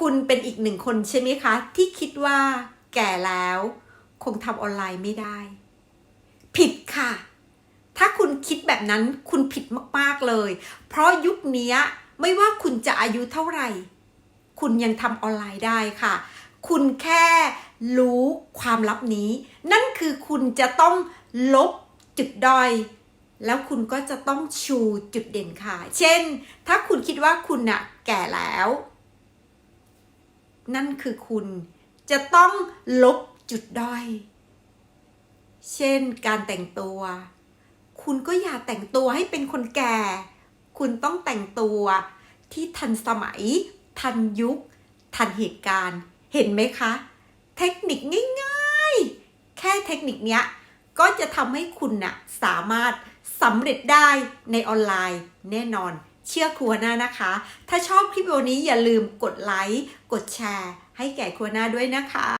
คุณเป็นอีกหนึ่งคนใช่ไหมคะ ที่คิดว่าแก่แล้ว คงทำออนไลน์ไม่ได้ ผิดค่ะ ถ้าคุณคิดแบบนั้นคุณผิดมากๆเลย เพราะยุคนี้ไม่ว่าคุณจะอายุเท่าไหร่ คุณยังทำออนไลน์ได้ค่ะ คุณแค่รู้ความลับนี้ นั่นคือคุณจะต้องลบจุดด้อยแล้วคุณก็จะต้องชูจุดเด่นค่ะ เช่น ถ้าคุณคิดว่าคุณน่ะแก่แล้ว นั่นคือคุณจะต้องลบจุดด้อย เช่นการแต่งตัว คุณก็อย่าแต่งตัวให้เป็นคนแก่ คุณต้องแต่งตัวที่ทันสมัย ทันยุค ทันเหตุการณ์ เห็นไหมคะ เทคนิคง่ายๆ แค่เทคนิคเนี้ยก็จะทำให้คุณน่ะสามารถสำเร็จได้ในออนไลน์แน่นอน เชื่อครัวหน้านะคะ ถ้าชอบคลิปวิดีโอนี้อย่าลืมกดไลค์ กดแชร์ ให้แก่ครัวหน้าด้วยนะคะ